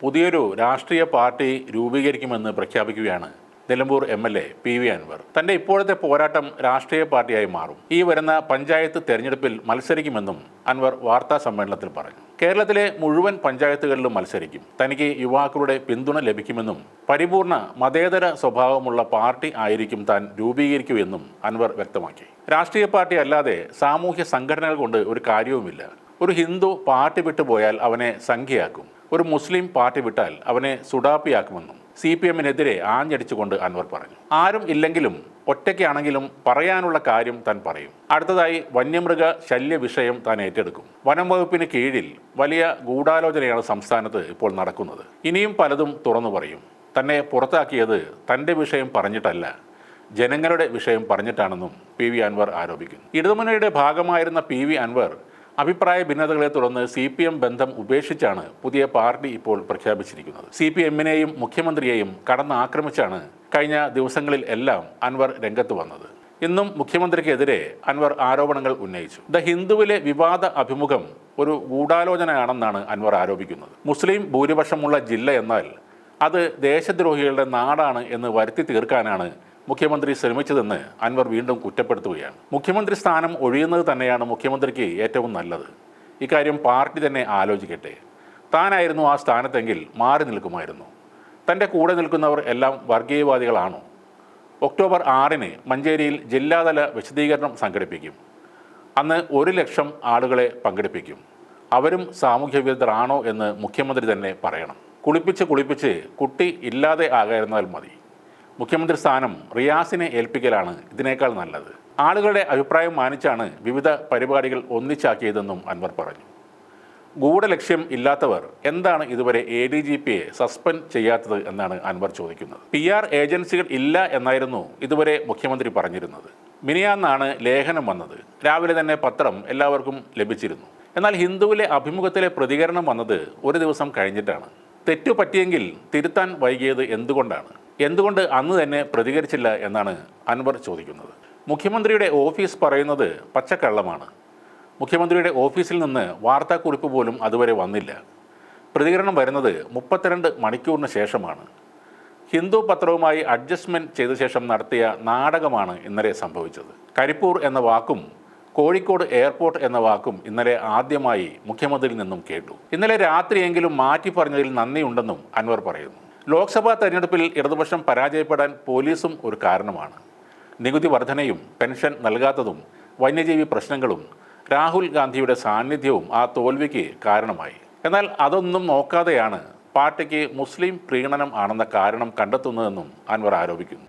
പുതിയൊരു രാഷ്ട്രീയ പാർട്ടി രൂപീകരിക്കുമെന്ന് പ്രഖ്യാപിക്കുകയാണ് Nilambur M L A P V Anvar. തന്റെ ഇപ്പോഴത്തെ പോരാട്ടം രാഷ്ട്രീയ പാർട്ടിയായി മാറും. ഈ വരുന്ന പഞ്ചായത്ത് തെരഞ്ഞെടുപ്പിൽ മത്സരിക്കുമെന്നും അൻവർ വാർത്താ സമ്മേളനത്തിൽ പറഞ്ഞു. കേരളത്തിലെ മുഴുവൻ പഞ്ചായത്തുകളിലും മത്സരിക്കും. തനിക്ക് യുവാക്കളുടെ പിന്തുണ ലഭിക്കുമെന്നും പരിപൂർണ മതേതര സ്വഭാവമുള്ള പാർട്ടി ആയിരിക്കും താൻ രൂപീകരിക്കുമെന്നും അൻവർ വ്യക്തമാക്കി. രാഷ്ട്രീയ പാർട്ടി അല്ലാതെ സാമൂഹ്യ സംഘടനകൾ കൊണ്ട് ഒരു കാര്യവുമില്ല. ഒരു ഹിന്ദു പാർട്ടി വിട്ടുപോയാൽ അവനെ സംഖ്യയാക്കും. ഒരു മുസ്ലിം പാർട്ടി വിട്ടാൽ അവനെ സുഡാപ്പിയാക്കുമെന്നും സി പി എമ്മിനെതിരെ ആഞ്ഞടിച്ചുകൊണ്ട് അൻവർ പറഞ്ഞു. ആരും ഇല്ലെങ്കിലും ഒറ്റയ്ക്കാണെങ്കിലും പറയാനുള്ള കാര്യം താൻ പറയും. അടുത്തതായി വന്യമൃഗ ശല്യ വിഷയം താൻ ഏറ്റെടുക്കും. വനം വകുപ്പിന് കീഴിൽ വലിയ ഗൂഢാലോചനയാണ് സംസ്ഥാനത്ത് ഇപ്പോൾ നടക്കുന്നത്. ഇനിയും പലതും തുറന്നു പറയും. തന്നെ പുറത്താക്കിയത് തന്റെ വിഷയം പറഞ്ഞിട്ടല്ല ജനങ്ങളുടെ വിഷയം പറഞ്ഞിട്ടാണെന്നും പി വി അൻവർ ആരോപിക്കുന്നു. ഇടതുമുന്നണിയുടെ ഭാഗമായിരുന്ന പി വി അൻവർ അഭിപ്രായ ഭിന്നതകളെ തുടർന്ന് സി പി എം ബന്ധം ഉപേക്ഷിച്ചാണ് പുതിയ പാർട്ടി ഇപ്പോൾ പ്രഖ്യാപിച്ചിരിക്കുന്നത്. സി പി എമ്മിനെയും മുഖ്യമന്ത്രിയെയും കടന്ന് ആക്രമിച്ചാണ് കഴിഞ്ഞ ദിവസങ്ങളിൽ എല്ലാം അൻവർ രംഗത്ത് വന്നത്. ഇന്നും മുഖ്യമന്ത്രിക്കെതിരെ അൻവർ ആരോപണങ്ങൾ ഉന്നയിച്ചു. ദ ഹിന്ദുവിലെ വിവാദ അഭിമുഖം ഒരു ഗൂഢാലോചനയാണെന്നാണ് അൻവർ ആരോപിക്കുന്നത്. മുസ്ലിം ഭൂരിപക്ഷമുള്ള ജില്ല എന്നാൽ അത് ദേശദ്രോഹികളുടെ നാടാണ് എന്ന് വരുത്തി തീർക്കാനാണ് മുഖ്യമന്ത്രി ശ്രമിച്ചതെന്ന് അൻവർ വീണ്ടും കുറ്റപ്പെടുത്തുകയാണ്. മുഖ്യമന്ത്രി സ്ഥാനം ഒഴിയുന്നത് തന്നെയാണ് മുഖ്യമന്ത്രിക്ക് ഏറ്റവും നല്ലത്. ഇക്കാര്യം പാർട്ടി തന്നെ ആലോചിക്കട്ടെ. താനായിരുന്നു ആ സ്ഥാനത്തെങ്കിൽ മാറി നിൽക്കുമായിരുന്നു. തന്റെ കൂടെ നിൽക്കുന്നവർ എല്ലാം വർഗീയവാദികളാണോ? ഒക്ടോബർ ആറിന് മഞ്ചേരിയിൽ ജില്ലാതല വിശദീകരണം സംഘടിപ്പിക്കും. അന്ന് ഒരു ലക്ഷം ആളുകളെ പങ്കെടുപ്പിക്കും. അവരും സാമൂഹ്യ വിരുദ്ധരാണോ എന്ന് മുഖ്യമന്ത്രി തന്നെ പറയണം. കുളിപ്പിച്ച് കുളിപ്പിച്ച് കുട്ടി ഇല്ലാതെ ആകായിരുന്നാൽ മതി. മുഖ്യമന്ത്രി സ്ഥാനം റിയാസിനെ ഏൽപ്പിക്കലാണ് ഇതിനേക്കാൾ നല്ലത്. ആളുകളുടെ അഭിപ്രായം മാനിച്ചാണ് വിവിധ പരിപാടികൾ ഒന്നിച്ചാക്കിയതെന്നും അൻവർ പറഞ്ഞു. ഗൂഢലക്ഷ്യം ഇല്ലാത്തവർ എന്താണ് ഇതുവരെ എ ഡി ജി പിയെ സസ്പെൻഡ് ചെയ്യാത്തത് എന്നാണ് അൻവർ ചോദിക്കുന്നത്. പി ആർ ഏജൻസികൾ ഇല്ല എന്നായിരുന്നു ഇതുവരെ മുഖ്യമന്ത്രി പറഞ്ഞിരുന്നത്. മിനിയാന്നാണ് ലേഖനം വന്നത്. രാവിലെ തന്നെ പത്രം എല്ലാവർക്കും ലഭിച്ചിരുന്നു. എന്നാൽ ഹിന്ദുവിലെ അഭിമുഖത്തിലെ പ്രതികരണം വന്നത് ഒരു ദിവസം കഴിഞ്ഞിട്ടാണ്. തെറ്റു പറ്റിയെങ്കിൽ തിരുത്താൻ വൈകിയത് എന്തുകൊണ്ടാണ്? എന്തുകൊണ്ട് അന്ന് തന്നെ പ്രതികരിച്ചില്ല എന്നാണ് അൻവർ ചോദിക്കുന്നത്. മുഖ്യമന്ത്രിയുടെ ഓഫീസ് പറയുന്നത് പച്ചക്കള്ളമാണ്. മുഖ്യമന്ത്രിയുടെ ഓഫീസിൽ നിന്ന് വാർത്താക്കുറിപ്പ് പോലും അതുവരെ വന്നില്ല. പ്രതികരണം വരുന്നത് മുപ്പത്തിരണ്ട് മണിക്കൂറിന് ശേഷമാണ്. ഹിന്ദു പത്രവുമായി അഡ്ജസ്റ്റ്മെന്റ് ചെയ്ത ശേഷം നടത്തിയ നാടകമാണ് ഇന്നലെ സംഭവിച്ചത്. കരിപ്പൂർ എന്ന വാക്കും കോഴിക്കോട് എയർപോർട്ട് എന്ന വാക്കും ഇന്നലെ ആദ്യമായി മുഖ്യമന്ത്രിയിൽ നിന്നും കേട്ടു. ഇന്നലെ രാത്രിയെങ്കിലും മാറ്റി പറഞ്ഞതിൽ നന്ദിയുണ്ടെന്നും അൻവർ പറയുന്നു. ലോക്സഭാ തെരഞ്ഞെടുപ്പിൽ ഇടതുപക്ഷം പരാജയപ്പെടാൻ പോലീസും ഒരു കാരണമാണ്. നികുതി വർധനയും പെൻഷൻ നൽകാത്തതും വന്യജീവി പ്രശ്നങ്ങളും രാഹുൽ ഗാന്ധിയുടെ സാന്നിധ്യവും ആ തോൽവിക്ക് കാരണമായി. എന്നാൽ അതൊന്നും നോക്കാതെയാണ് പാർട്ടിക്ക് മുസ്ലിം പ്രീണനം ആണെന്ന കാരണം കണ്ടെത്തുന്നതെന്നും അൻവർ ആരോപിക്കുന്നു.